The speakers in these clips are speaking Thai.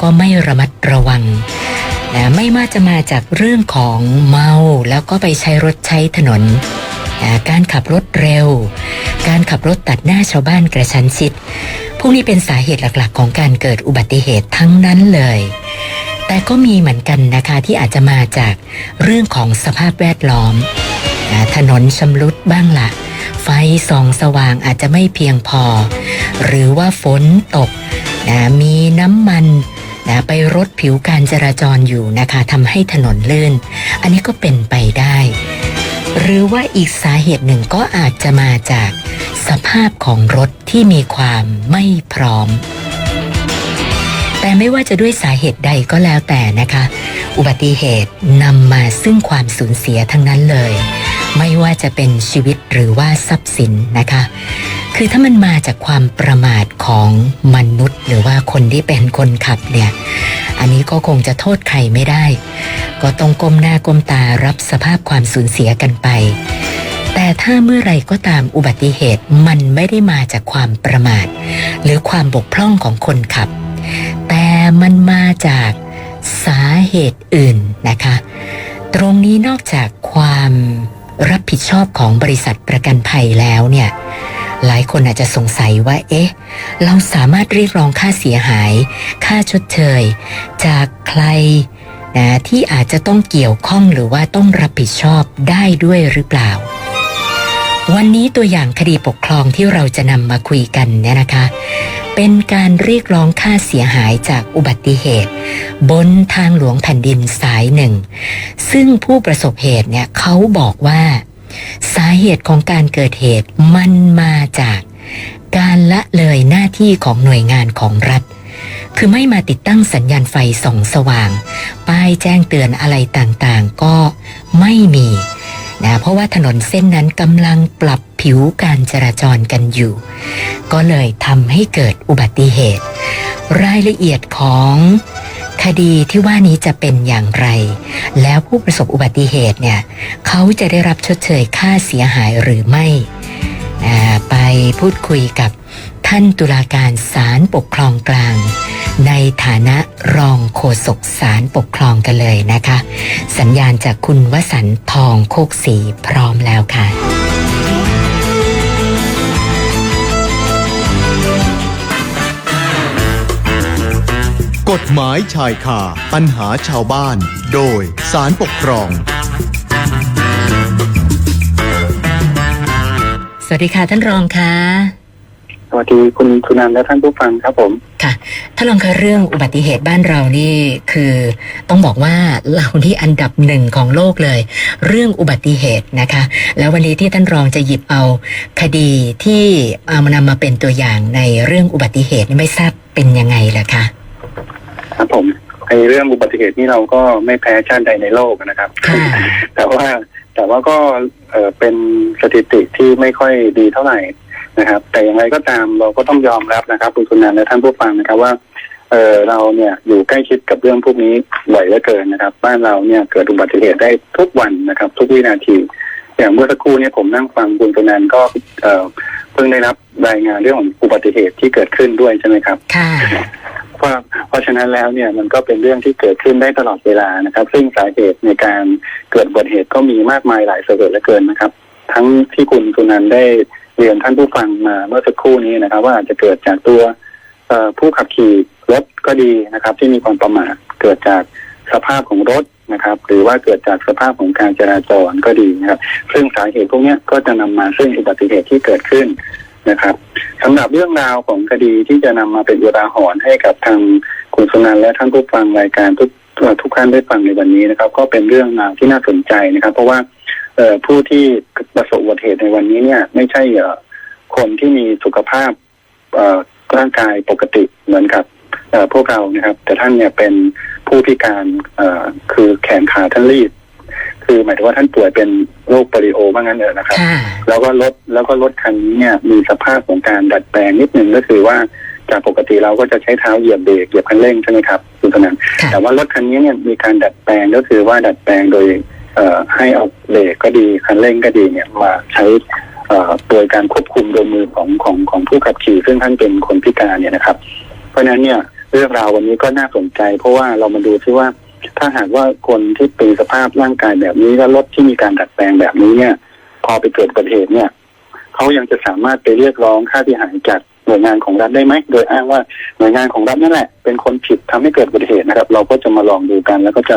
ก็ไม่ระมัดระวังนะไม่ว่าจะมาจากเรื่องของเมาแล้วก็ไปใช้รถใช้ถนนนะการขับรถเร็ว การขับรถตัดหน้าชาวบ้านกระชั้นชิด พวกนี้เป็นสาเหตุหลักๆ ของการเกิดอุบัติเหตุทั้งนั้นเลย แต่ก็มีเหมือนกันนะคะที่อาจจะมาจากเรื่องของสภาพแวดล้อมนะถนนชำรุดบ้างละไฟส่องสว่างอาจจะไม่เพียงพอ หรือว่าฝนตกนะมีน้ำมัน นะไปรดผิวการจราจรอยู่นะคะทำให้ถนนลื่น อันนี้ก็เป็นไปได้ หรือว่าอีกสาเหตุหนึ่งก็อาจจะมาจากสภาพของรถที่มีความไม่พร้อม แต่ไม่ว่าจะด้วยสาเหตุใดก็แล้วแต่นะคะ อุบัติเหตุนำมาซึ่งความสูญเสียทั้งนั้นเลย ไม่ว่าจะเป็นชีวิตหรือว่าทรัพย์สินนะคะ คือถ้ามันมาจากความประมาทของมนุษย์ หรือว่าคนที่เป็นคนขับเนี่ย อันนี้ก็คงจะโทษใครไม่ได้ ก็ต้องก้มหน้าก้มตารับสภาพความสูญเสียกันไปแต่ถ้าเมื่อไรก็ตามอุบัติเหตุมันไม่ได้มาจากความประมาท หรือความบกพร่องของคนขับ แต่มันมาจากสาเหตุอื่นนะคะ ตรงนี้นอกจากความรับผิดชอบของบริษัทประกันภัยแล้วเนี่ย หลายคนอาจจะสงสัยว่า เอ๊ะ เราสามารถเรียกร้องค่าเสียหาย ค่าชดเชย จากใครนะที่อาจจะต้องเกี่ยวข้องหรือว่าต้องรับผิดชอบได้ด้วยหรือเปล่า วันนี้ตัวอย่างคดีปกครองที่เราจะนำมาคุยกันเนี่ยนะคะ เป็นการเรียกร้องค่าเสียหายจากอุบัติเหตุ บนทางหลวงแผ่นดินสายหนึ่ง ซึ่งผู้ประสบเหตุเนี่ยเขาบอกว่า สาเหตุของการเกิดเหตุมันมาจากการละเลยหน้าที่ของหน่วยงานของรัฐ คือไม่มาติดตั้งสัญญาณไฟส่องสว่าง ป้ายแจ้งเตือนอะไรต่างๆ ก็ไม่มี นะเพราะว่าถนนเส้นนั้นกำลังปรับผิวการจราจรกันอยู่ ก็เลยทำให้เกิดอุบัติเหตุ รายละเอียดของคดีที่ว่านี้จะเป็นอย่างไร แล้วผู้ประสบอุบัติเหตุเนี่ยเขาจะได้รับชดเชยค่าเสียหายหรือไม่ ไปพูดคุยกับท่านตุลาการศาลปกครองกลาง ในฐานะรองโฆษกศาลปกครองกันเลยนะคะ สัญญาณจากคุณวสันต์ทองโคกศรีพร้อมแล้วค่ะ กฎหมายชายคาปัญหาชาวบ้าน โดยสารปกครองสวัสดีค่ะท่านรองค่ะ สวัสดีคุณสุนันท์และท่านผู้ฟังครับผม ค่ะถ้าลองคะเรื่องอุบัติเหตุบ้านเรานี่คือต้องบอกว่าเราที่อันดับหนึ่งของโลกเลย เรื่องอุบัติเหตุนะคะ แล้ววันนี้ที่ท่านรองจะหยิบเอาคดีที่เอามานำมาเป็นตัวอย่างในเรื่องอุบัติเหตุนี่ไม่ทราบเป็นยังไงล่ะคะครับผมไอเรื่องอุบัติเหตุนี่เราก็ไม่แพ้ชาติใดในโลกนะครับค่ะแต่ว่าแต่ว่าก็เออเป็นสถิติที่ไม่ค่อยดีเท่าไหร่ นะครับ แต่อย่างไรก็ตามเราก็ต้องยอมรับนะครับคุณสุนันท์และท่านผู้ฟังนะครับว่าเออเราเนี่ยอยู่ใกล้ชิดกับเรื่องพวกนี้บ่อยเหลือเกินนะครับ บ้านเราเนี่ยเกิดอุบัติเหตุได้ทุกวันนะครับ ทุกวินาที อย่างเมื่อสักครู่เนี่ยผมนั่งฟังคุณสุนันท์ก็เออเพิ่งได้รับรายงานเรื่องของอุบัติเหตุที่เกิดขึ้นด้วยใช่ไหมครับค่ะเพราะเพราะฉะนั้นแล้วเนี่ยมันก็เป็นเรื่องที่เกิดขึ้นได้ตลอดเวลานะครับ ซึ่งสาเหตุในการเกิดอุบัติเหตุก็มีมากมายหลายสาเหตุเหลือเกินนะครับ ทั้งที่คุณสุนันท์ได้ เรียนท่านผู้ฟังมาเมื่อสักครู่นี้นะครับ ว่าอาจจะเกิดจากตัวผู้ขับขี่รถก็ดีนะครับ ที่มีความประมาทเกิดจากสภาพของรถนะครับ หรือว่าเกิดจากสภาพของการจราจรก็ดีนะครับ ซึ่งสาเหตุพวกนี้ก็จะนำมาซึ่งอุบัติเหตุที่เกิดขึ้นนะครับสำหรับเรื่องราวของคดีที่จะนำมาเป็นอุทาหรณ์ให้กับทางคุณสุนันและท่านผู้ฟังรายการทุกทุกท่านได้ฟังในวันนี้นะครับ ก็เป็นเรื่องราวที่น่าสนใจนะครับ เพราะว่า ผู้ที่ประสบอุบัติเหตุในวันนี้เนี่ย ไม่ใช่เอ่อคนที่มีสุขภาพเอ่อร่างกายปกติเหมือนกับเอ่อพวกเรานะครับ แต่ท่านเนี่ยเป็นผู้พิการเอ่อคือแขนขาท่านรีบคือหมายถึงว่าท่านป่วยเป็นโรคโปลิโอว่างั้นเถอะนะครับค่ะแล้วก็รถแล้วก็รถคันนี้เนี่ยมีสภาพของการดัดแปลงนิดนึงก็คือว่าจากปกติเราก็จะใช้เท้าเหยียบเบรกเหยียบคันเร่งใช่ไหมครับคุณธนันค่ะแต่ว่ารถคันนี้เนี่ยมีการดัดแปลงก็คือว่าดัดแปลงโดยเอ่อ ให้เอาเบรกก็ดีคันเร่งก็ดีเนี่ยมาใช้โดยการควบคุมโดยมือของของของผู้ขับขี่ซึ่งท่านเป็นคนพิการเนี่ยนะครับ เพราะฉะนั้นเนี่ยเรื่องราววันนี้ก็น่าสนใจ เพราะว่าเรามาดูซิว่า ถ้าหากว่าคนที่ปีสภาพร่างกายแบบนี้แล้วรถที่มีการดัดแปลงแบบนี้เนี่ย พอไปเกิดอุบัติเหตุเนี่ยเขายังจะสามารถไปเรียกร้องค่าที่หายจาก น่วยงานของรัฐได้ไหม โดยอ้างว่าหน่วยงานของรัฐนั่นแหละ เป็นคนผิดทำให้เกิดอุบัติเหตุนะครับ เราก็จะมาลองดูกัน แล้วก็จะ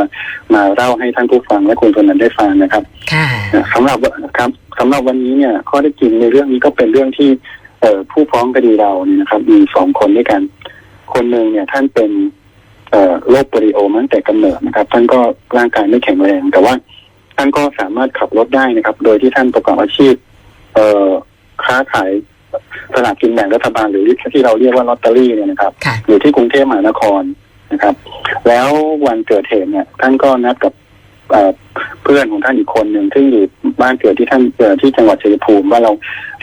มาเล่าให้ท่านผู้ฟังและคนคนนั้นได้ฟังนะครับค่ะสำหรับครับสำหรับวันนี้เนี่ยข้อได้จริงในเรื่องนี้ก็เป็นเรื่องที่เอ่อผู้ฟ้องคดีเราเนี่ยนะครับ มีสองคนด้วยกัน คนหนึ่งเนี่ยท่านเป็นเอ่อโรคโปลิโอมาตั้งแต่กำเนิดนะครับ ท่านก็ร่างกายไม่แข็งแรง แต่ว่าท่านก็สามารถขับรถได้นะครับ โดยที่ท่านประกอบอาชีพ เอ่อค้าขาย สลากกินแบ่งรัฐบาลหรือที่เราเรียกว่าลอตเตอรี่เนี่ยนะครับค่ะอยู่ที่กรุงเทพมหานครนะครับ แล้ววันเกิดเหตุเนี่ยท่านก็นัดกับเอ่อเพื่อนของท่านอีกคนหนึ่งซึ่งอยู่บ้านเกิดที่ท่านเกิดที่จังหวัดชัยภูมิว่าเรา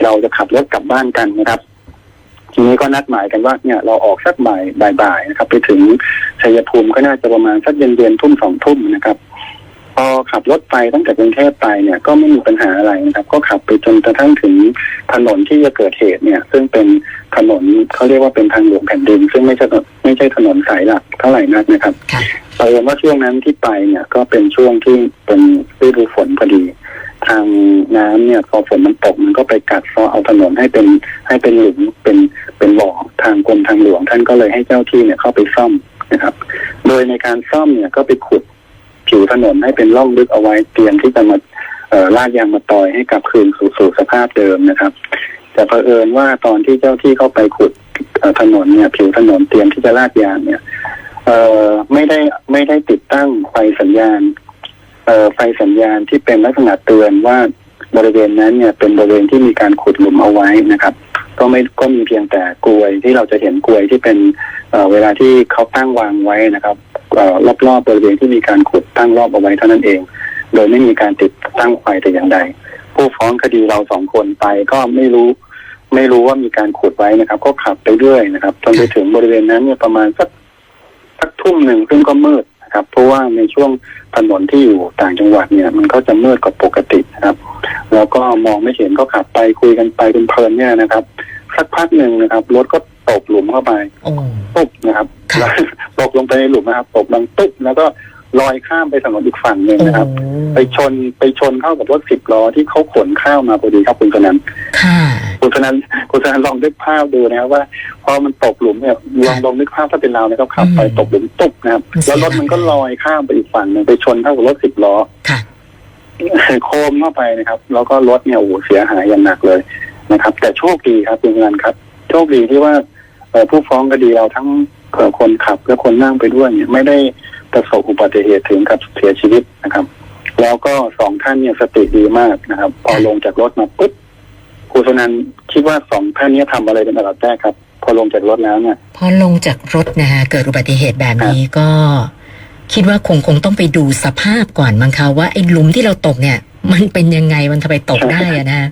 เราจะขับรถกลับบ้านกันนะครับ ทีนี้ก็นัดหมายกันว่าเนี่ยเราออกสักบ่ายบ่ายๆนะครับ ไปถึงชัยภูมิก็น่าจะประมาณสักเย็นๆทุ่มสองทุ่มนะครับ พอขับรถไปตั้งแต่กรุงเทพไปเนี่ยก็ไม่มีปัญหาอะไรนะครับ ก็ขับไปจนกระทั่งถึงถนนที่จะเกิดเหตุเนี่ย ซึ่งเป็นถนนเขาเรียกว่าเป็นทางหลวงแผ่นดิน ซึ่งไม่ใช่ไม่ใช่ถนนสายหลักเท่าไหร่นักนะครับค่ะเผอิญว่าช่วงนั้นที่ไปเนี่ยก็เป็นช่วงที่เป็นฤดูฝนพอดี ทางน้ำเนี่ยพอฝนมันตกมันก็ไปกัดเซาะเอาถนนให้เป็นให้เป็นหลุมเป็นเป็นบ่อทางกรมทางหลวงท่านก็เลยให้เจ้าที่เนี่ยเข้าไปซ่อมนะครับ โดยในการซ่อมเนี่ยก็ไปขุด ผิวถนนให้เป็นร่องลึกเอาไว้เตรียมที่จะมาลาดยางมาตอยให้กลับคืนสู่สู่สภาพเดิมนะครับ แต่เผอิญว่าตอนที่เจ้าที่เข้าไปขุดถนนเนี่ย ผิวถนนเตรียมที่จะลาดยางเนี่ยเออไม่ได้ไม่ได้ติดตั้งไฟสัญญาณเออไฟสัญญาณที่เป็นลักษณะเตือนว่าบริเวณนั้นเนี่ยเป็นบริเวณที่มีการขุดหลุมเอาไว้นะครับ ก็ไม่ก็มีเพียงแต่กลวยที่เราจะเห็นกลวยที่เป็นเเวลาที่เขาตั้งวางไว้นะครับ รอบๆบริเวณที่มีการขุดตั้งรอบเอาไว้เท่านั้นเอง โดยไม่มีการติดตั้งไฟแต่อย่างใด ผู้ฟ้องคดีเราสองคนไปก็ไม่รู้ ไม่รู้ว่ามีการขุดไว้นะครับ ก็ขับไปเรื่อยนะครับจนไปถึงบริเวณนั้นเนี่ยประมาณสักสักทุ่มหนึ่งซึ่งก็มืดนะครับ เพราะว่าในช่วงถนนที่อยู่ต่างจังหวัดเนี่ย มันก็จะมืดกว่าปกตินะครับ แล้วก็มองไม่เห็นก็ขับไปคุยกันไปเป็นเพลินๆเนี่ยนะครับสักพักหนึ่งนะครับรถก็ตกหลุมเข้าไปโอ้ตุ๊บนะครับค่ะ ตกลงไปในหลุมนะครับตกดังตุ๊บแล้วก็ลอยข้ามไปถนนอีกฝั่งหนึ่งโอ้นะครับ ไปชนไปชนเข้ากับรถสิบล้อที่เขาขนข้าวมาพอดีครับคุณชนันค่ะคุณชนันคุณชนันลองนึกภาพดูนะครับว่าพอมันตกหลุมเนี่ยลองลองนึกภาพถ้าเป็นเรานะครับขับไปอืมตกหลุมตุ๊บนะครับมันเสียแล้วรถมันก็ลอยข้ามไปอีกฝั่งหนึ่งไปชนเข้ากับรถสิบล้อค่ะโคมเข้าไปนะครับ แล้วก็รถเนี่ยโอ้โหเสียหายอย่างหนักเลยนะครับ แต่โชคดีครับคุณชนันครับ โชคดีที่ว่าเอ่อผู้ฟ้องคดีเราทั้ง เอ่อคนขับและคนนั่งไปด้วยเนี่ยไม่ได้ประสบอุบัติเหตุถึงกับเสียชีวิตนะครับ แล้วก็สองท่านเนี่ยสติดีมากนะครับ พอลงจากรถมาปุ๊บครูสนันคิดว่าสองท่านเนี้ทำอะไรเป็นอันดับแรกครับ พอลงจากรถแล้วเนี่ย พอลงจากรถนะคะเกิดอุบัติเหตุแบบนี้ก็ คิดว่าคงคงต้องไปดูสภาพก่อนมั้งคะว่าไอ้หลุมที่เราตกเนี่ย มันเป็นยังไงมันทำไมตกได้อะนะ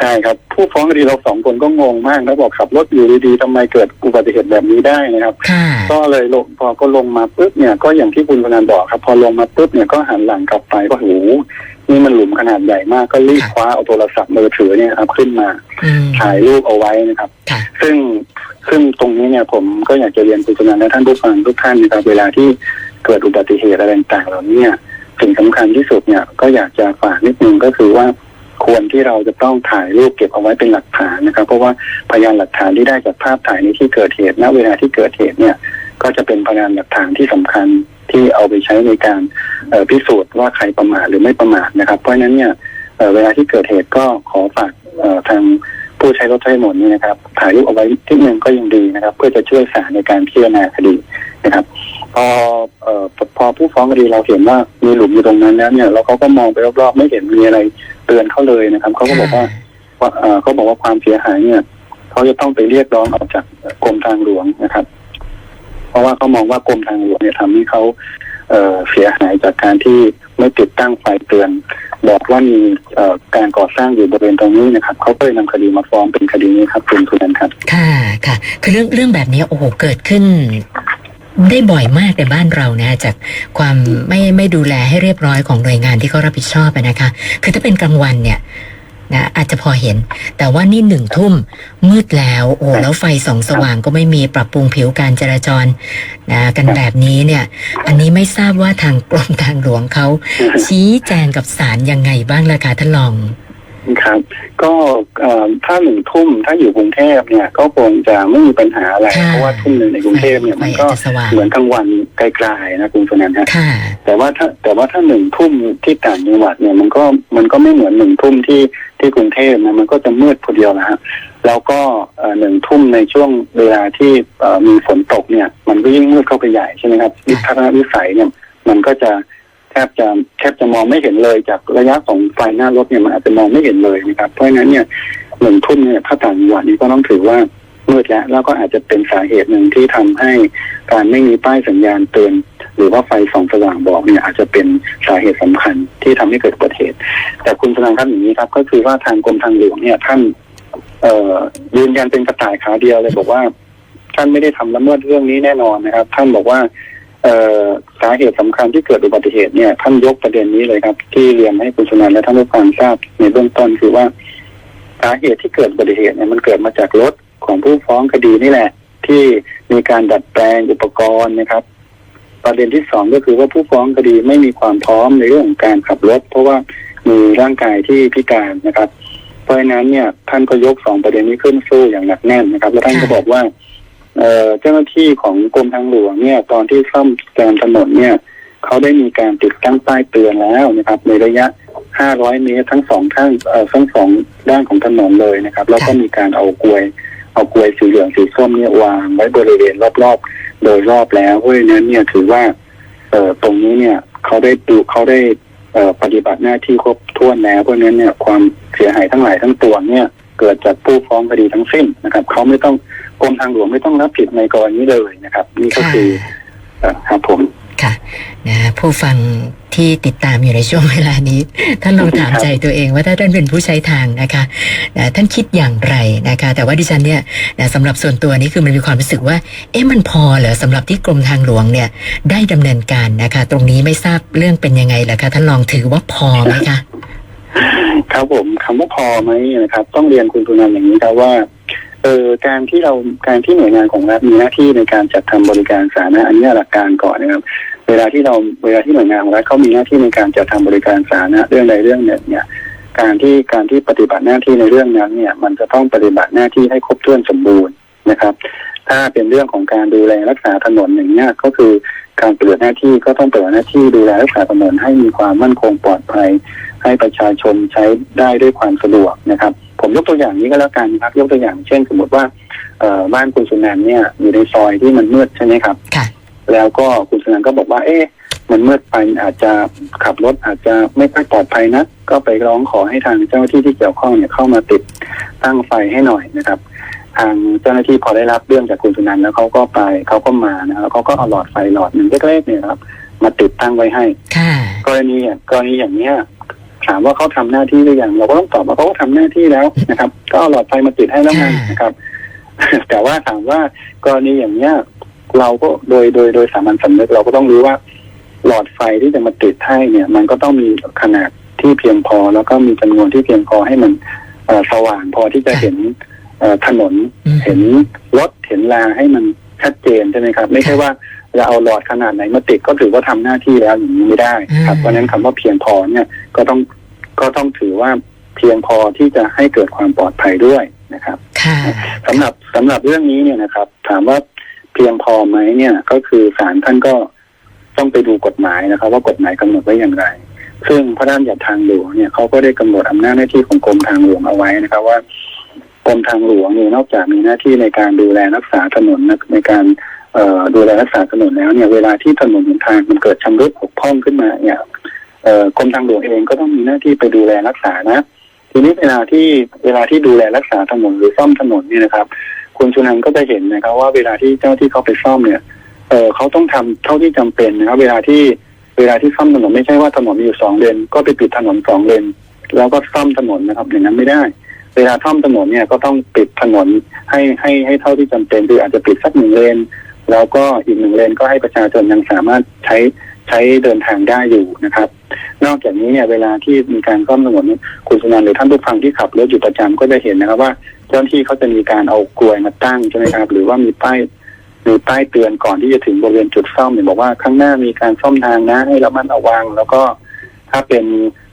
ใช่ครับ ผู้ฟ้องคดีเราสองคนก็งงมากแล้วบอกขับรถอยู่ดีๆทำไมเกิดอุบัติเหตุแบบนี้ได้นะครับค่ะก็เลยลงพอก็ลงมาปุ๊บเนี่ยก็อย่างที่คุณพนันบอกครับ พอลงมาปุ๊บเนี่ยก็หันหลังกลับไปก็โหนี่มันหลุมขนาดใหญ่มากก็รีบค่ะคว้าเอาโทรศัพท์มือถือเนี่ยครับ ขึ้นมาอืมถ่ายรูปเอาไว้นะครับค่ะซึ่งซึ่งตรงนี้เนี่ยผมก็อยากจะเรียนคุณพนันและท่านผู้ฟังทุกท่านนะครับเวลาที่เกิดอุบัติเหตุอะไรต่างๆเหล่านี้เนี่ยสิ่งสำคัญที่สุดเนี่ยก็อยากจะฝากนิดนึงก็คือว่า ควรที่เราจะต้องถ่ายรูปเก็บเอาไว้เป็นหลักฐานนะครับ เพราะว่าพยานหลักฐานที่ได้จากภาพถ่ายในที่เกิดเหตุณเวลาที่เกิดเหตุเนี่ย ก็จะเป็นพยานหลักฐานที่สำคัญที่เอาไปใช้ในการพิสูจน์ว่าใครประมาทหรือไม่ประมาทนะครับ เพราะฉะนั้นเนี่ยเเวลาที่เกิดเหตุก็ขอฝากทางผู้ใช้รถใช้ถนนนี่นะครับ ถ่ายรูปเอาไว้ที่หนึ่งก็ยังดีนะครับ เพื่อจะช่วยศาลในการพิจารณาคดีนะครับ พออพอผู้ฟ้องคดีเราเห็นว่ามีหลุมอยู่ตรงนั้นแล้วเนี่ยเขาก็มองไปรอบๆไม่เห็นมีอะไร ตือนเขาเลยนะครับเขาก็บอกว่าว่าเอ่อเขาบอกว่าความเสียหายเนี่ยเขาจะต้องไปเรียกร้องออกจากกรมทางหลวงนะครับ เพราะว่าเขามองว่ากรมทางหลวงเนี่ยทำให้เขาเอ่อเสียหายจากการที่ไม่ติดตั้งไฟเตือน บอกว่ามีเอ่อการก่อสร้างอยู่บริเวณตรงนี้นะครับเขาก็เลยนำคดีมาฟ้องเป็นคดีนี้ครับคุณสุนันท์ครับ ค่ะค่ะ คือเรื่องเรื่องแบบนี้โอ้โหเกิดขึ้น ได้บ่อยมากในบ้านเรานะจากความไม่ไม่ดูแลให้เรียบร้อยของหน่วยงานที่เขารับผิดชอบนะคะ คือถ้าเป็นกลางวันเนี่ยนะอาจจะพอเห็น แต่ว่านี่หนึ่งทุ่มมืดแล้วโอ้แล้วไฟส่องสว่างก็ไม่มีปรับปรุงผิวการจราจรนะกันแบบนี้เนี่ย อันนี้ไม่ทราบว่าทางกรมทางหลวงเขาชี้แจงกับศาลยังไงบ้างล่ะคะท่านรอง ครับ ก็เอ่อถ้าหนึ่งทุ่มถ้าอยู่กรุงเทพเนี่ย ก็คงจะไม่มีปัญหาอะไรค่ะเพราะว่าทุ่มหนึ่งในกรุงเทพเนี่ยไฟมันก็อาจจะสว่างเหมือนกลางวันไกลๆนะคุณสนันฮะค่ะแต่ว่าถ้าแต่ว่าถ้าหนึ่งทุ่มที่ต่างจังหวัดเนี่ยมันก็มันก็ไม่เหมือนหนึ่งทุ่มที่ที่กรุงเทพนะมันก็จะมืดพอเดียวนะฮะแล้วก็เอ่อหนึ่งทุ่มในช่วงเวลาที่เอ่อมีฝนตกเนี่ย มันก็ยิ่งมืดเข้าไปใหญ่ใช่ไหมครับวิทัศนวิสัยเนี่ยมันก็จะ แทบจะแทบจะมองไม่เห็นเลยจากระยะของไฟหน้ารถเนี่ยมันอาจจะมองไม่เห็นเลยนะครับเพราะฉะนั้นเนี่ยหนึ่งทุ่มเนี่ยถ้าต่างจังหวัดนี้ก็ต้องถือว่ามืดแล้วแล้วก็อาจจะเป็นสาเหตุหนึ่งที่ทำให้การไม่มีป้ายสัญญาณเตือนหรือว่าไฟส่องสว่างบอกเนี่ยอาจจะเป็นสาเหตุสำคัญที่ทำให้เกิดอุบัติเหตุ แต่คุณสนันครับอย่างนี้ครับ ก็คือว่าทางกรมทางหลวงเนี่ยท่านเอยืนยันเป็นกระต่ายขาเดียวเลยบอกว่า ท่านไม่ได้ทำละเมิดเรื่องนี้แน่นอนนะครับ ท่านบอกว่า สาเหตุสำคัญที่เกิดอุบัติเหตุเนี่ยท่านยกประเด็นนี้เลยครับ ที่เรียนให้คุณสนันและท่านผู้ฟังทราบในเบื้องต้นคือว่าสาเหตุที่เกิดอุบัติเหตุเนี่ยมันเกิดมาจากรถของผู้ฟ้องคดีนี่แหละ ที่มีการดัดแปลงอุปกรณ์นะครับ ประเด็นที่สองก็คือว่าผู้ฟ้องคดีไม่มีความพร้อมในเรื่องของการขับรถ เพราะว่ามีร่างกายที่พิการนะครับ เพราะฉะนั้นเนี่ยท่านก็ยกสองประเด็นนี้ขึ้นสู้อย่างหนักแน่นนะครับ แล้วท่านก็บอกว่า เจ้าหน้าที่ของกรมทางหลวงเนี่ย ตอนที่ซ่อมแซมถนนเนี่ยเขาได้มีการติดตั้งป้ายเตือนแล้วนะครับ ในระยะ 500 เมตรทั้งสองข้างเออทั้งสองด้านของถนนเลยนะครับ แล้วก็มีการเอากลวยเอากลวยสีเหลืองสีส้มเนี่ยวางไว้บริเวณรอบๆ โดยรอบแล้วเพราะฉะนั้นเนี่ยถือว่าเอ่อตรงนี้เนี่ยเขาได้ดูเขาได้เอ่อปฏิบัติหน้าที่ครบถ้วนแล้วเพราะฉะนั้นเนี่ยความเสียหายทั้งหลายทั้งปวงเนี่ย เกิดจากผู้ฟ้องคดีทั้งสิ้นนะครับเขาไม่ต้อง กรมทางหลวงไม่ต้องรับผิดในกรณีเลยนะครับ นี่ก็ค่ะคือเอ่อครับผมค่ะนะผู้ฟังที่ติดตามอยู่ในช่วงเวลานี้ท่านลองถามใจตัวเองว่าถ้าท่านเป็นผู้ใช้ทางนะคะนะท่านคิดอย่างไรนะคะ แต่ว่าดิฉันเนี่ยนะสำหรับส่วนตัวนี้คือมันมีความรู้สึกว่า เอ๊ะมันพอเหรอสำหรับที่กรมทางหลวงเนี่ยได้ดำเนินการนะคะ ตรงนี้ไม่ทราบเรื่องเป็นยังไงล่ะคะท่านลองถือว่าพอไหมคะครับผมคำว่าพอไหมนะครับ ต้องเรียนคุณทุนันอย่างนี้ครับว่า เออการที่เราการที่หน่วยงานของรัฐมีหน้าที่ในการจัดทำบริการสาธารณะอันนี้หลักการก่อนนะครับ เวลาที่เราเวลาที่หน่วยงานของรัฐเขามีหน้าที่ในการจัดทำบริการสาธารณะเรื่องใดเรื่องหนึ่งเนี่ย การที่การที่ปฏิบัติหน้าที่ในเรื่องนั้นเนี่ย มันจะต้องปฏิบัติหน้าที่ให้ครบถ้วนสมบูรณ์นะครับ ถ้าเป็นเรื่องของการดูแลรักษาถนนอย่างเนี้ยก็คือการปฏิบัติหน้าที่ก็ต้องปฏิบัติหน้าที่ดูแลรักษาถนนให้มีความมั่นคงปลอดภัย ให้ประชาชนใช้ได้ด้วยความสะดวกนะครับ ผมยกตัวอย่างนี้ก็แล้วกันครับ ยกตัวอย่างเช่น สมมติว่าเอ่อบ้านคุณสุนันท์เนี่ยอยู่ในซอยที่มันมืดใช่ไหมครับ ค่ะ แล้วก็คุณสุนันท์ก็บอกว่า เอ๊ะมันมืดไปอาจจะขับรถอาจจะไม่ค่อยปลอดภัยนะก็ไปร้องขอให้ทางเจ้าหน้าที่ที่เกี่ยวข้องเนี่ยเข้ามาติดตั้งไฟให้หน่อยนะครับ ทางเจ้าหน้าที่พอได้รับเรื่องจากคุณสุนันท์แล้วเขาก็ไปเขาก็มานะครับแล้วเขาก็เอาหลอดไฟหลอดหนึ่งเล็กๆเนี่ยครับ มาติดตั้งไว้ให้ ค่ะ กรณีอะกรณีอย่างเนี้ย ถามว่าเขาทำหน้าที่หรือยังเราก็ต้องตอบว่าเขาก็ทำหน้าที่แล้วนะครับ ก็เอาหลอดไฟมาติดให้แล้วไงค่ะนะครับ แต่ว่าถามว่ากรณีอย่างเนี้ยเราก็โดยโดยโดยสามัญสำนึกเราก็ต้องรู้ว่า หลอดไฟที่จะมาติดให้เนี่ย มันก็ต้องมีขนาดที่เพียงพอ แล้วก็มีจำนวนที่เพียงพอให้มันเอ่อสว่างพอที่จะเห็นเอ่อถนนอืมเห็นรถเห็นลาให้มันชัดเจนใช่ไหมครับ ไม่ใช่ว่า จะเอาหลอดขนาดไหนมาติดก็ถือว่าทำหน้าที่แล้วอย่างนี้ไม่ได้ครับอืมเพราะฉะนั้นคำว่าเพียงพอเนี่ยก็ต้องก็ต้องถือว่าเพียงพอที่จะให้เกิดความปลอดภัยด้วยนะครับค่ะสำหรับสำหรับเรื่องนี้เนี่ยนะครับ ถามว่าเพียงพอไหมเนี่ยก็คือศาลท่านก็ต้องไปดูกฎหมายนะครับ ว่ากฎหมายกำหนดไว้อย่างไร ซึ่งพระราชบัญญัติทางหลวงเนี่ยเขาก็ได้กำหนดอำนาจหน้าที่ของกรมทางหลวงเอาไว้นะครับ ว่ากรมทางหลวงเนี่ยนอกจากมีหน้าที่ในการดูแลรักษาถนนนะในการเอ่อ ดูแลรักษาถนนแล้วเนี่ยเวลาที่ถนนหนทางมันเกิดชำรุดผกพร่องขึ้นมาเนี่ยกรมทางหลวงเองก็ต้องมีหน้าที่ไปดูแลรักษานะ ทีนี้เวลาที่เวลาที่ดูแลรักษาถนนหรือซ่อมถนนเนี่ยนะครับ คุณชุนันก็จะเห็นนะครับ ว่าเวลาที่เจ้าที่เขาไปซ่อมเนี่ยเออเขาต้องทำเท่าที่จำเป็นนะครับ เวลาที่เวลาที่ซ่อมถนนไม่ใช่ว่าถนนมีอยู่สองเลนก็ไปปิดถนนสองเลนแล้วก็ซ่อมถนนนะครับ อย่างนั้นไม่ได้ เวลาซ่อมถนนเนี่ยก็ต้องปิดถนนให้ให้ให้เท่าที่จำเป็นคืออาจจะปิดสักหนึ่งเลน แล้วก็อีกหนึ่งเลนก็ให้ประชาชนยังสามารถใช้ใช้เดินทางได้อยู่นะครับ นอกจากนี้เนี่ยเวลาที่มีการซ่อมถนนคุณสุนันหรือท่านผู้ฟังที่ขับรถอยู่ประจำก็จะเห็นนะครับว่าเจ้าหน้าที่เขาจะมีการเอากลวยมาตั้งใช่ไหมครับ หรือว่ามีป้ายมีป้ายเตือนก่อนที่จะถึงบริเวณจุดซ่อมเนี่ยบอกว่าข้างหน้ามีการซ่อมทางนะให้ระมัดระวัง แล้วก็ถ้าเป็น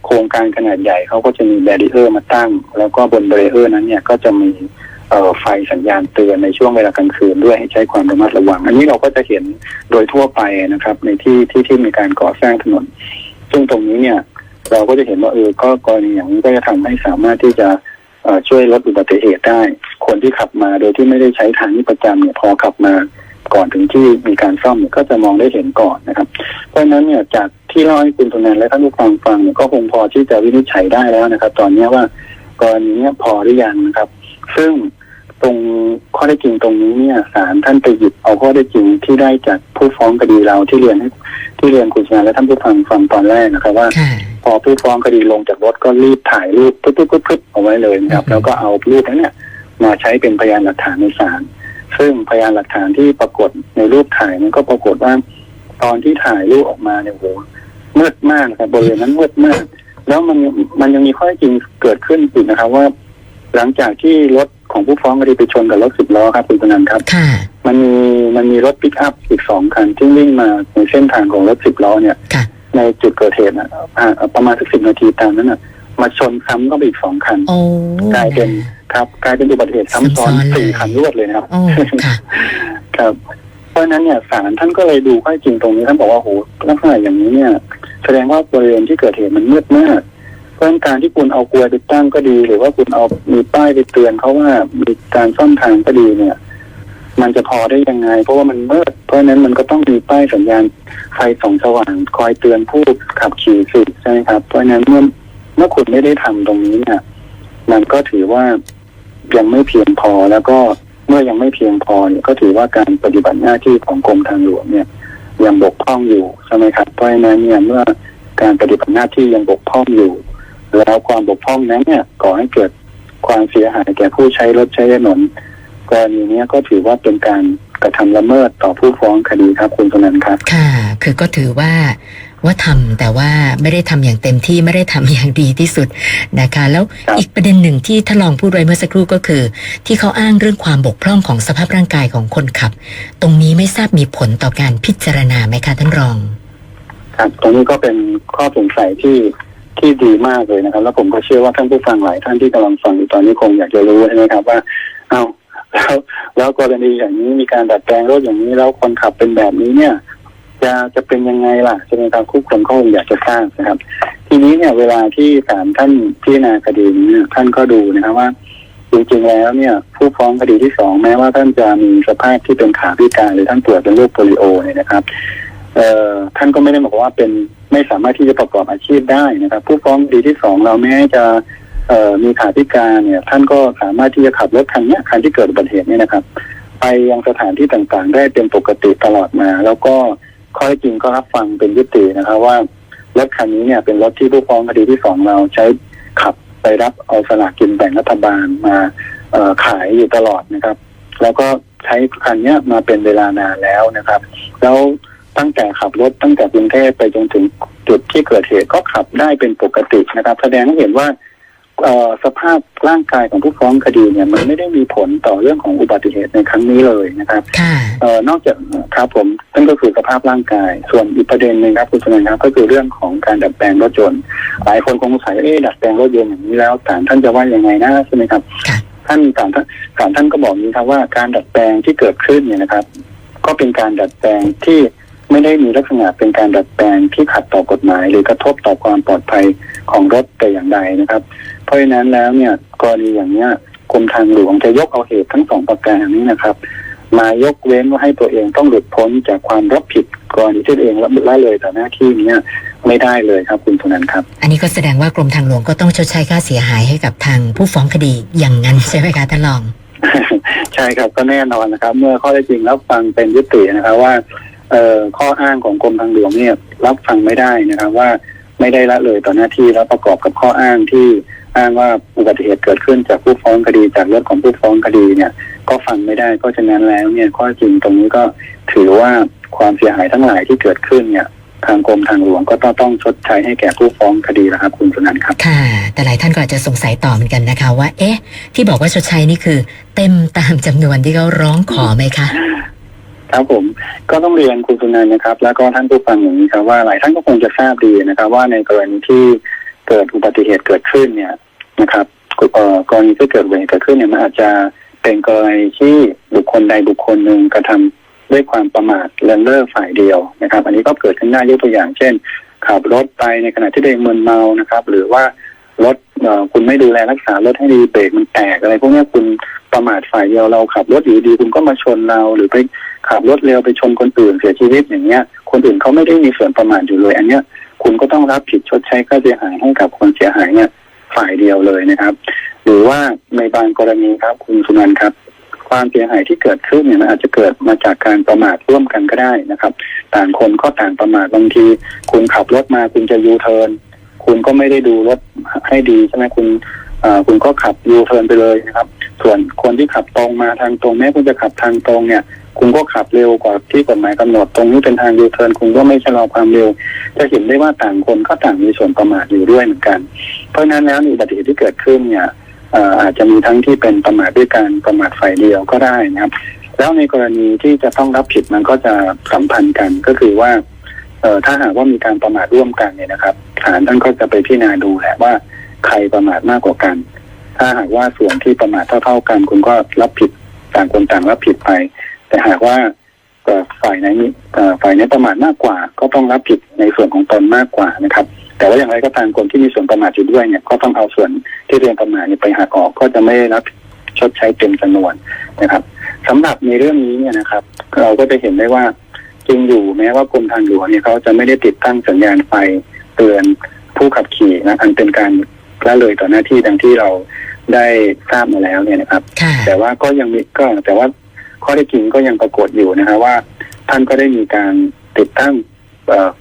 โครงการขนาดใหญ่เขาก็จะมีแบรีเออร์มาตั้ง แล้วก็บนแบรีเออร์นั้นเนี่ยก็จะมี ไฟสัญญาณเตือนในช่วงเวลากลางคืนด้วยให้ใช้ความระมัดระวัง อันนี้เราก็จะเห็นโดยทั่วไปนะครับ ในที่ที่ที่มีการก่อสร้างถนน ซึ่งตรงนี้เนี่ย เราก็จะเห็นว่าเออก็กรณีอย่างนี้ก็จะทำให้สามารถที่จะช่วยลดอุบัติเหตุได้ คนที่ขับมาโดยที่ไม่ได้ใช้ทางนี้ประจำเนี่ยพอขับมาก่อนถึงที่มีการซ่อมเนี่ยก็จะมองได้เห็นก่อนนะครับ เพราะฉะนั้นเนี่ยจากที่เล่าให้คุณตุนันและท่านผู้ฟังฟังเนี่ยก็คงพอที่จะวินิจฉัยได้แล้วนะครับ ตอนนี้ว่ากรณีนี้พอหรือยังนะครับ ซึ่งตรงข้อได้จริงตรงนี้เนี่ยศาลท่านไปหยิบเอาข้อได้จริงที่ได้จากผู้ฟ้องคดีเราที่เรียนให้ที่เรียนคุณชนะและท่านผู้ฟังฟังตอนแรกนะครับว่าค่ะพอผู้ฟ้องคดีลงจากรถก็รีบถ่ายรูปปึ๊บปึ๊บปึ๊บปึ๊บเอาไว้เลยนะครับอือฮึแล้วก็เอารูปนั้นเนี่ยมาใช้เป็นพยานหลักฐานในศาลซึ่งพยานหลักฐานที่ปรากฏในรูปถ่ายนั้นก็ปรากฏว่า ตอนที่ถ่ายรูปออกมาเนี่ยโหมืดมากนะครับบริเวณนั้นมืดมาก แล้วมันมันยังมีข้อเท็จจริงเกิดขึ้นอีกนะครับว่า หลังจากที่รถของผู้ฟ้องคดีไปชนกับรถสิบล้อครับคุณปนันท์ครับ ค่ะ มันมีมันมีรถปิกอัพอีกสองคันที่วิ่งมาในเส้นทางของรถสิบล้อเนี่ย ค่ะ ในจุดเกิดเหตุนะอ่าประมาณสักสิบนาทีตามนั้นนะมาชนซ้ำก็ไปอีกสองคัน โอ้กลายเป็นครับกลายเป็นอุบัติเหตุซ้ำซ้อนซ้ำซ้อนเลยสี่คันรวดเลยนะครับ โอ้ค่ะ ครับ เพราะฉะนั้นเนี่ยศาลท่านก็เลยดูข้อเท็จจริงตรงนี้ท่านบอกว่าโหลักษณะอย่างนี้เนี่ย แสดงว่าบริเวณที่เกิดเหตุมันมืดมาก เพราะการที่คุณเอากลวยไปตั้งก็ดี หรือว่าคุณเอามีป้ายไปเตือนเขาว่ามีการซ่อมทางก็ดีเนี่ย มันจะพอได้ยังไง เพราะว่ามันมืดเพราะนั้นมันก็ต้องมีป้ายสัญญาณไฟส่องสว่างคอยเตือนผู้ขับขี่สิใช่ไหมครับ เพราะนั้นเมื่อเมื่อคุณไม่ได้ทำตรงนี้เนี่ยมันก็ถือว่ายังไม่เพียงพอแล้วก็เมื่อยังไม่เพียงพอเนี่ยก็ถือว่าการปฏิบัติหน้าที่ของกรมทางหลวงเนี่ยยังบกพร่องอยู่ใช่ไหมครับเพราะฉะนั้นเนี่ยเมื่อการปฏิบัติหน้าที่ยังบกพร่องอยู่ แล้วความบกพร่องนั้นเนี่ยก่อให้เกิดความเสียหายแก่ผู้ใช้รถใช้ถนนกรณีเนี้ยก็ถือว่าเป็นการกระทำละเมิดต่อผู้ฟ้องคดีครับคุณสนันท์ครับ ค่ะ คือก็ถือว่าว่าทำแต่ว่าไม่ได้ทำอย่างเต็มที่ไม่ได้ทำอย่างดีที่สุดนะคะ แล้วครับอีกประเด็นหนึ่งที่ท่านรองพูดไว้เมื่อสักครู่ก็คือ ที่เขาอ้างเรื่องความบกพร่องของสภาพร่างกายของคนขับ ตรงนี้ไม่ทราบมีผลต่อการพิจารณาไหมคะท่านรอง ครับ ตรงนี้ก็เป็นข้อสงสัยที่ ที่ดีมากเลยนะครับ แล้วผมก็เชื่อว่าท่านผู้ฟังหลายท่านที่กำลังฟังอยู่ตอนนี้คงอยากจะรู้ใช่ไหมครับว่าเอาแล้วแล้วกรณีอย่างนี้มีการดัดแปลงรถอย่างนี้แล้วคนขับเป็นแบบนี้เนี่ย จะจะเป็นยังไงล่ะใช่ไหมครับคู่คนก็คงอยากจะทราบนะครับ ทีนี้เนี่ยเวลาที่ศาลท่านพิจารณาคดีนี้เนี่ยท่านก็ดูนะครับว่าจริงๆแล้วเนี่ย ผู้ฟ้องคดีที่สองแม้ว่าท่านจะมีสภาพที่เป็นขาพิการหรือท่านป่วยเป็นโรคโปลิโอเนี่ยนะครับ เอ่อท่านก็ไม่ได้บอกว่าเป็นไม่สามารถที่จะประกอบอาชีพได้นะครับ ผู้ฟ้องคดีที่สองเราแม้จะเอ่อมีขาพิการเนี่ย ท่านก็สามารถที่จะขับรถคันเนี้ยคันที่เกิดอุบัติเหตุเนี่ยนะครับ ไปยังสถานที่ต่างๆ ได้เป็นปกติตลอดมา แล้วก็ข้อเท็จจริงก็รับฟังเป็นยุตินะครับว่ารถคันนี้เนี่ยเป็นรถที่ผู้ฟ้องคดีที่สองเราใช้ขับไปรับเอาสลากกินแบ่งรัฐบาลมาเออขายอยู่ตลอดนะครับ แล้วก็ใช้คันนี้มาเป็นเวลานานแล้วนะครับ แล้ว ตั้งแต่ขับรถตั้งแต่กรุงเทพไปจนถึงจุดที่เกิดเหตุก็ขับได้เป็นปกตินะครับ แสดงให้เห็นว่าเอ่อสภาพร่างกายของผู้ฟ้องคดีเนี่ย มันไม่ได้มีผลต่อเรื่องของอุบัติเหตุในครั้งนี้เลยนะครับค่ะเอ่อนอกจากครับผมนั่นก็คือสภาพร่างกาย ส่วนอีกประเด็นหนึ่งครับคุณชนะครับก็คือเรื่องของการดัดแปลงรถยนต์หลายคนคงสงสัยเอ๊ะดัดแปลงรถยนต์อย่างนี้แล้วศาลท่านจะว่ายังไงนะใช่ไหมครับค่ะท่านศาลท่านศาลท่านก็บอกนี้ครับว่าการดัดแปลงที่เกิดขึ้นเนี่ยนะครับ ก็เป็นการดัดแปลงที่ ไม่ได้มีลักษณะเป็นการดัดแปลงที่ขัดต่อกฎหมาย หรือกระทบต่อความปลอดภัยของรถแต่อย่างใดนะครับ เพราะฉะนั้นแล้วเนี่ยกรณีอย่างเนี้ยกรมทางหลวงจะยกเอาเหตุทั้งสองประการนี้นะครับ มายกเว้นว่าให้ตัวเองต้องหลุดพ้นจากความรับผิดกรณีที่ตัวเองละละเลยต่อหน้าที่เนี้ไม่ได้เลยครับคุณธนันท์ครับ อันนี้ก็แสดงว่ากรมทางหลวงก็ต้องชดใช้ค่าเสียหายให้กับทางผู้ฟ้องคดีอย่างนั้นใช่ไหมคะท่านรอง ใช่ครับก็แน่นอนนะครับ เมื่อข้อได้จริงรับฟังเป็นยุตินะครับว่า เอ่อข้ออ้างของกรมทางหลวงเนี่ยรับฟังไม่ได้นะครับว่าไม่ได้ละเลยต่อหน้าที่แล้วประกอบกับข้ออ้างที่อ้างว่าอุบัติเหตุเกิดขึ้นจากผู้ฟ้องคดีจากรถของผู้ฟ้องคดีเนี่ย ก็ฟังไม่ได้เพราะฉะนั้นแล้วเนี่ยข้อจริงตรงนี้ก็ถือว่าความเสียหายทั้งหลายที่เกิดขึ้นเนี่ยทางกรมทางหลวงก็ต้องต้องชดใช้ให้แก่ผู้ฟ้องคดีนะครับ คุณสุนันท์ครับ ค่ะ แต่หลายท่านก็อาจจะสงสัยต่อเหมือนกันนะคะ ว่า เอ๊ะ ที่บอกว่าชดใช้นี่คือ เต็มตามจำนวนที่เขาร้องขอไหมคะ ครับผมก็ต้องเรียนคุณสุนันนะครับ แล้วก็ท่านผู้ฟังอย่างนี้ครับว่าหลายท่านก็คงจะทราบดีนะครับ ว่าในกรณีที่เกิดอุบัติเหตุเกิดขึ้นเนี่ยนะครับก่อกรณีที่เกิดอุบัติเหตุเกิดขึ้นเนี่ยมันอาจจะเป็นกรณีที่บุคคลใดบุคคลหนึ่งกระทำด้วยความประมาทเลินเล่อฝ่ายเดียวนะครับ อันนี้ก็เกิดขึ้นได้ยกตัวอย่าง เช่น ขับรถไปในขณะที่ตัวเองมึนเมานะครับ หรือว่ารถคุณไม่ดูแลรักษารถให้ดีเบรกมันแตกอะไรพวกนี้คุณประมาทฝ่ายเดียวเราขับรถอยู่ดีคุณก็มาชนเราหรือไป ขับรถเร็วไปชนคนอื่นเสียชีวิตอย่างเงี้ย คนอื่นเขาไม่ได้มีส่วนประมาทอยู่เลย อันเนี้ยคุณก็ต้องรับผิดชดใช้ค่าเสียหายให้กับคนเสียหายเนี่ยฝ่ายเดียวเลยนะครับ หรือว่าในบางกรณีครับคุณสุนันครับ ความเสียหายที่เกิดขึ้นเนี่ยมันอาจจะเกิดมาจากการประมาทร่วมกันก็ได้นะครับ ต่างคนก็ต่างประมาทบางที คุณขับรถมาคุณจะยูเทิร์นคุณก็ไม่ได้ดูรถให้ดีใช่ไหมคุณอ่อคุณก็ขับยูเทิร์นไปเลยนะครับ ส่วนคนที่ขับตรงมาทางตรงแม้คุณจะขับทางตรงเนี่ย คุณก็ขับเร็วกว่าที่กฎหมายกำหนด ตรงนี้เป็นทางยูเทิร์นคุณก็ไม่ชะลอความเร็ว จะเห็นได้ว่าต่างคนก็ต่างมีส่วนประมาทอยู่ด้วยเหมือนกัน เพราะฉะนั้นแล้วอุบัติเหตุที่เกิดขึ้นเนี่ยอาจจะมีทั้งที่เป็นประมาทด้วยการประมาทฝ่ายเดียวก็ได้นะครับ แล้วในกรณีที่จะต้องรับผิดมันก็จะสัมพันธ์กันก็คือว่าเอถ้าหากว่ามีการประมาทร่วมกันเนี่ยนะครับศาลท่านก็จะไปพิจารณาดูแหละว่าใครประมาทมากกว่ากัน ถ้าหากว่าส่วนที่ประมาทเท่าๆกัน คุณก็รับผิดต่างคนต่างรับผิดไป แต่หากว่าเอ่อฝ่ายไหนมีเอ่อฝ่ายไหนประมาทมากกว่า ก็ต้องรับผิดในส่วนของตนมากกว่านะครับ แต่ว่าอย่างไรก็ตามคนที่มีส่วนประมาทอยู่ด้วยเนี่ยก็ต้องเอาส่วนที่เรียนประมาทเนี่ยไปหักออกก็จะไม่ได้รับชดใช้เต็มจำนวนนะครับสำหรับในเรื่องนี้เนี่ยนะครับ เราก็จะเห็นได้ว่าจริงอยู่แม้ว่ากรมทางหลวงเนี่ยเขาจะไม่ได้ติดตั้งสัญญาณไฟเตือนผู้ขับขี่นะอันเป็นการละเลยต่อหน้าที่ดังที่เราได้ทราบมาแล้วเนี่ยนะครับค่ะแต่ว่าก็ยังมีก็แต่ว่า ข้อได้จริงก็ยังปรากฏอยู่นะครับว่า ท่านก็ได้มีการติดตั้ง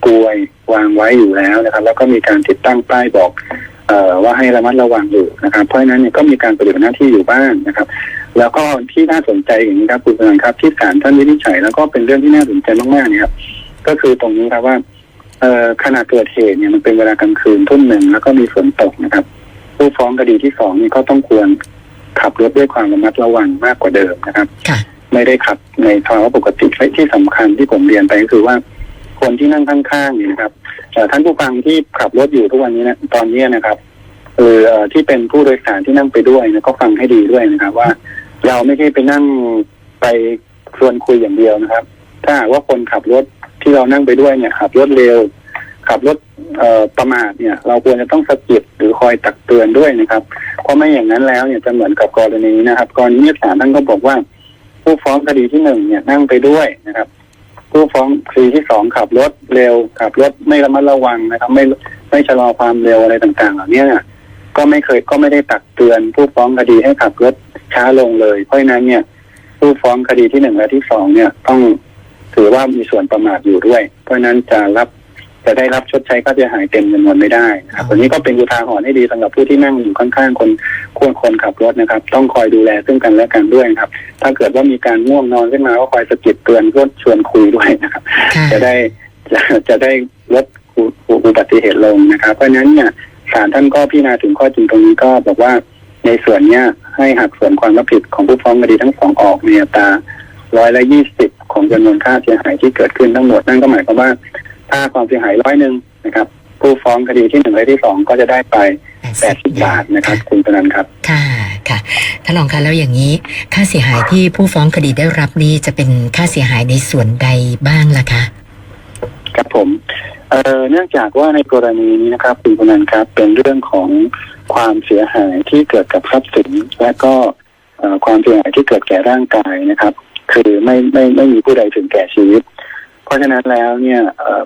กลวยวางไว้อยู่แล้วนะครับ แล้วก็มีการติดตั้งป้ายบอกอว่าให้ระมัดระวังอยู่นะครับ เพราะฉะนั้นเนี่ยก็มีการปฏิบัติหน้าที่อยู่บ้างนะครับ แล้วก็ที่น่าสนใจอย่างนี้ครับคุณสนันครับ ที่ศาลท่านวินิจฉัยแล้วก็เป็นเรื่องที่น่าสนใจมากๆเนี่ยครับก็คือตรงนี้ครับว่าเอขณะเกิดเหตุเนี่ยมันเป็นเวลากลางคืนทุ่มหนึ่งแล้วก็มีฝนตกนะครับ ผู้ฟ้องคดีที่สองนี่ก็ต้องควรขับรถด้วยความระมัดระวังมากกว่าเดิมนะครับ ไม่ได้ขับในภาวะปกติและที่สำคัญที่ผมเรียนไปก็คือว่า คนที่นั่งข้างๆนี่นะครับท่านผู้ฟังที่ขับรถอยู่ทุกวันนี้นะตอนนี้นะครับเออเอ่อที่เป็นผู้โดยสารที่นั่งไปด้วยนะก็ฟังให้ดีด้วยนะครับ ว่าเราไม่ใช่ไปนั่งไปชวนคุยอย่างเดียวนะครับ ถ้าว่าคนขับรถที่เรานั่งไปด้วยเนี่ยขับรถเร็ว ขับรถเออประมาทเนี่ย เราควรจะต้องสะกิดหรือคอยตักเตือนด้วยนะครับ เพราะไม่อย่างนั้นแล้วเนี่ยจะเหมือนกับกรณีนี้นะครับ กรณีนี้ศาลท่านก็บอกว่า ผู้ฟ้องคดีที่หนึ่งเนี่ยนั่งไปด้วยนะครับ ผู้ฟ้องคดีที่สองขับรถเร็วขับรถไม่ระมัดระวังนะครับ ไม่ไม่ชะลอความเร็วอะไรต่างๆเหล่านี้เนี่ยก็ไม่เคยก็ไม่ได้ตักเตือน ผู้ฟ้องคดีให้ขับรถช้าลงเลย เพราะฉะนั้นเนี่ย ผู้ฟ้องคดีที่หนึ่งและที่สองเนี่ยต้องถือว่ามีส่วนประมาทอยู่ด้วย เพราะฉะนั้นจะรับ จะได้รับชดใช้ค่าเสียหายเต็มจำนวนไม่ได้นะครับวันนี้ก็เป็นอุทาหรณ์ให้ดีสำหรับผู้ที่นั่งอยู่ข้างๆคนควรคนขับรถนะครับ ต้องคอยดูแลซึ่งกันและกันด้วยนะครับ ถ้าเกิดว่ามีการง่วงนอนขึ้นมาก็คอยสะกิดเตือนเพื่อชวนคุยด้วยนะครับค่ะจะได้จะจะได้ลดอุอุอุบัติเหตุลงนะครับ เพราะฉะนั้นเนี่ยศาลท่านก็พิจารณาถึงข้อจริงตรงนี้ก็บอกว่าในส่วนเนี้ยให้หักส่วนความรับผิดของผู้ฟ้องคดีทั้งสองออกในอัตราร้อยละยี่สิบของจำนวนค่าเสียหายที่เกิดขึ้นทั้งหมดนั่นก็หมายความว่า ถ้าความเสียหายร้อยหนึ่งนะครับ ผู้ฟ้องคดีที่หนึ่งและที่สองก็จะได้ไปแปดสิบบาทนะครับ คุณปนันครับ ค่ะค่ะท่านรองคะแล้วอย่างนี้ ค่าเสียหายที่ผู้ฟ้องคดีได้รับนี้จะเป็นค่าเสียหายในส่วนใดบ้างล่ะคะครับผมเอ่อเนื่องจากว่าในกรณีนี้นะครับคุณพนันครับเป็นเรื่องของความเสียหายที่เกิดกับทรัพย์สินและก็เอ่อความเสียหายที่เกิดแก่ร่างกายนะครับ คือไม่ไม่ไม่มีผู้ใดถึงแก่ชีวิต เพราะฉะนั้นแล้วเนี่ย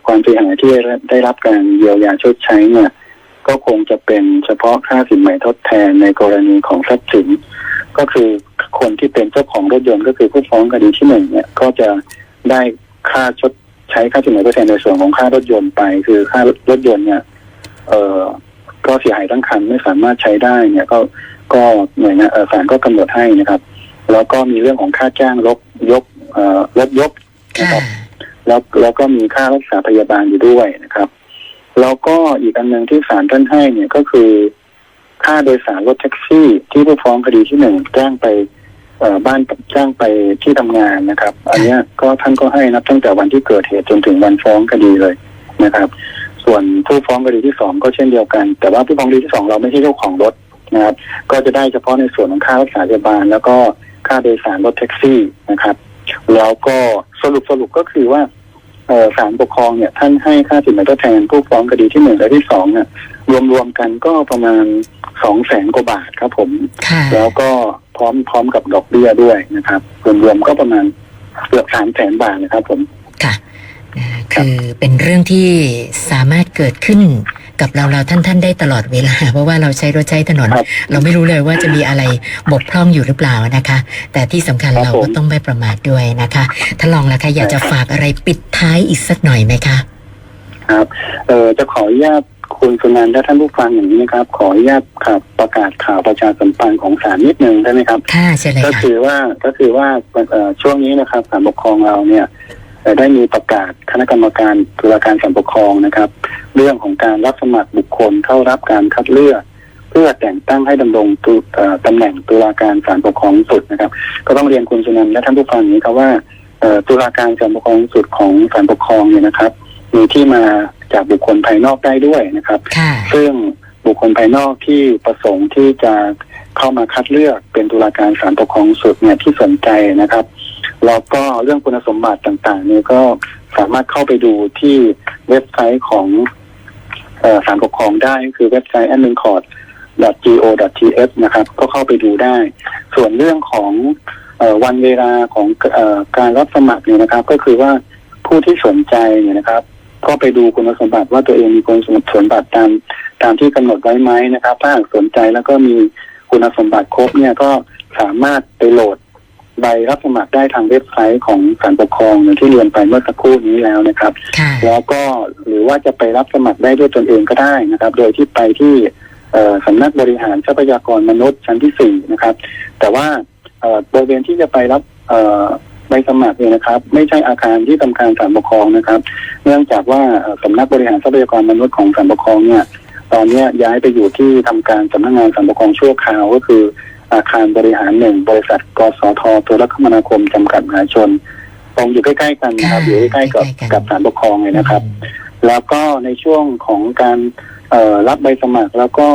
ความเสียหายที่ได้รับการเยียวยาชดใช้เนี่ย ก็คงจะเป็นเฉพาะค่าสินใหม่ทดแทนในกรณีของทรัพย์สิน ก็คือคนที่เป็นเจ้าของรถยนต์ก็คือผู้ฟ้องคดีที่หนึ่งเนี่ยก็จะได้ค่าชดใช้ค่าสินไหม่ทดแทนในส่วนของค่ารถยนต์ไป คือค่ารถยนต์เนี่ยเอ่อก็เสียหายทั้งคันไม่สามารถใช้ได้เนี่ยก็ก็หน่วยงานศาลก็กำหนดให้นะครับ แล้วก็มีเรื่องของค่าจ้างรถยกเอ่อรถยกนะครับ แล้วแล้วก็มีค่ารักษาพยาบาลอยู่ด้วยนะครับ แล้วก็อีกอันหนึ่งที่ศาลท่านให้เนี่ยก็คือ ค่าโดยสารรถแท็กซี่ ที่ผู้ฟ้องคดีที่หนึ่งแจ้งไปบ้านแจ้งไปที่ทำงานนะครับ อันนี้ก็ท่านก็ให้นับตั้งแต่วันที่เกิดเหตุจนถึงวันฟ้องคดีเลยนะครับ ส่วนผู้ฟ้องคดีที่สองก็เช่นเดียวกัน แต่ว่าผู้ฟ้องคดีที่สองเราไม่ใช่เจ้าของรถนะครับ ก็จะได้เฉพาะในส่วนของค่ารักษาพยาบาล แล้วก็ค่าโดยสารรถแท็กซี่นะครับ แล้วก็สรุปสรุปก็คือว่า ศาลปกครองเนี่ยท่านให้ค่าสินไหมทดแทนผู้ฟ้องคดีที่หนึ่งและที่สองเนี่ยรวมๆกันก็ประมาณสองแสนกว่าบาทครับผมค่ะแล้วก็พร้อมพร้อมกับดอกเบี้ยด้วยนะครับรวมๆก็ประมาณเกือบสามแสนบาทนะครับผมค่ะนะคือเป็นเรื่องที่สามารถเกิดขึ้น กับเราเราท่านท่านๆได้ตลอดเวลา เพราะว่าเราใช้รถใช้ถนนครับเราไม่รู้เลยว่าจะมีอะไรบกพร่องอยู่หรือเปล่านะคะ แต่ที่สำคัญครับเราก็ผมต้องไม่ประมาทด้วยนะคะถ้าลองละคะอยากจะฝากอะไรปิดท้ายอีกสักหน่อยไหมคะ ครับเออจะขออนุญาตคุณสุนันท์และท่านผู้ฟังอย่างนี้นะครับ ขออนุญาตข่าวประกาศข่าวประชาสัมพันธ์ของศาลนิดนึงได้ไหมครับค่ะเชิญเลยก็ค่ะคือว่าก็คือว่าเอ่อช่วงนี้นะครับศาลปกครองเราเนี่ยเอ่อได้มีประกาศคณะกรรมการตุลาการศาลปกครองนะครับ เรื่องของการรับสมัครบุคคลเข้ารับการคัดเลือก เพื่อแต่งตั้งให้ดำรงตุเอ่อตำแหน่งตุลาการศาลปกครองสูงสุดนะครับ ก็ต้องเรียนคุณสุนันท์และท่านผู้ฟังอย่างนี้ครับว่าเอ่อตุลาการศาลปกครองสูงสุดของศาลปกครองเนี่ยนะครับ มีที่มาจากบุคคลภายนอกได้ด้วยนะครับค่ะซึ่งบุคคลภายนอกที่ประสงค์ที่จะเข้ามาคัดเลือกเป็นตุลาการศาลปกครองสูงสุดเนี่ยที่สนใจนะครับแล้วก็เรื่องคุณสมบัติต่างๆเนี่ยก็สามารถเข้าไปดูที่เว็บไซต์ของเอ่อ ศาลปกครองได้ก็คือเว็บไซต์ admincourt.go.th นะครับ ก็เข้าไปดูได้ ส่วนเรื่องของอวันเวลาของอการรับสมัครเนี่ยนะครับ ก็คือว่าผู้ที่สนใจเนี่ยนะครับ ก็ไปดูคุณสมบัติว่าตัวเองมีคุณสมบัติตามตามที่กำหนดไว้ไหมนะครับ ถ้าหากสนใจแล้วก็มีคุณสมบัติครบเนี่ยก็สามารถไปโหลด ใบรับสมัครได้ทางเว็บไซต์ของศาลปกครองอย่างที่เรียนไปเมื่อสักครู่นี้แล้วนะครับค่ะแล้วก็หรือว่าจะไปรับสมัครได้ด้วยตนเองก็ได้นะครับ โดยที่ไปที่เอ่อสำนักบริหารทรัพยากรมนุษย์ชั้นที่สี่นะครับ แต่ว่าเอ่อบริเวณที่จะไปรับเอ่อใบสมัครเนี่ยนะครับ ไม่ใช่อาคารที่ทำการศาลปกครองนะครับ เนื่องจากว่าเอ่อสำนักบริหารทรัพยากรมนุษย์ของศาลปกครองเนี่ย ตอนเนี้ยย้ายไปอยู่ที่ทำการสำนักงานศาลปกครองชั่วคราวก็คือ อาคารบริหารหนึ่งบริษัทกสทโทรคมนาคมจำกัดมหาชนตรงอยู่ใกล้ๆกันนะครับค่ะอยู่ใกล้ๆกับใกล้ๆกันกับศาลปกครองเลยนะครับ แล้วก็ในช่วงของการเอ่อรับใบสมัครแล้วก็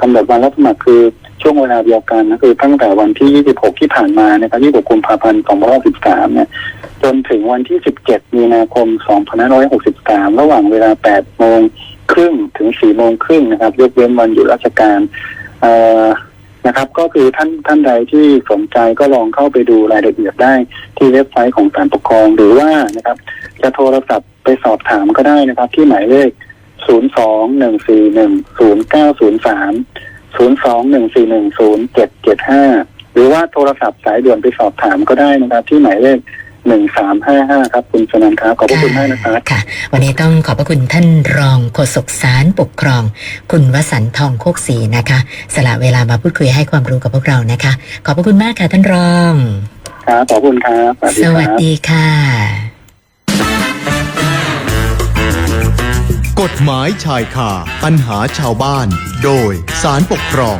กำหนดวันรับสมัครคือช่วงเวลาเดียวกันนะคือตั้งแต่วันที่ 26 ที่ผ่านมานะครับ26กุมภาพันธ์2513เนี่ยจนถึงวันที่ 17 มีนาคม 2563 ระหว่างเวลา 8 โมงครึ่งถึง 4 โมงครึ่งนะครับยกเว้นวันหยุดราชการเอ่อ นะครับ ก็คือท่านท่านใดที่สนใจก็ลองเข้าไปดูรายละเอียดได้ที่เว็บไซต์ของศาลปกครองหรือว่านะครับ จะโทรศัพท์ไปสอบถามก็ได้นะครับ ที่หมายเลข 0 2 1 4 1 0 9 0 3 0 2 1 4 1 0 7 7 5 หรือว่าโทรศัพท์สายด่วนไปสอบถามก็ได้นะครับ ที่หมายเลข 1355ครับ คุณสนันท์ครับขอบพระคุณมากนะครับค่ะ วันนี้ต้องขอบพระคุณท่านรองโฆษกสารปกครอง คุณวสันต์ทองโคกศรีนะคะ สละเวลามาพูดคุยให้ความรู้กับพวกเรานะคะ ขอบพระคุณมากค่ะท่านรองครับขอบคุณครับ สวัสดีค่ะ กฎหมายชายคาปัญหาชาวบ้าน โดยสารปกครอง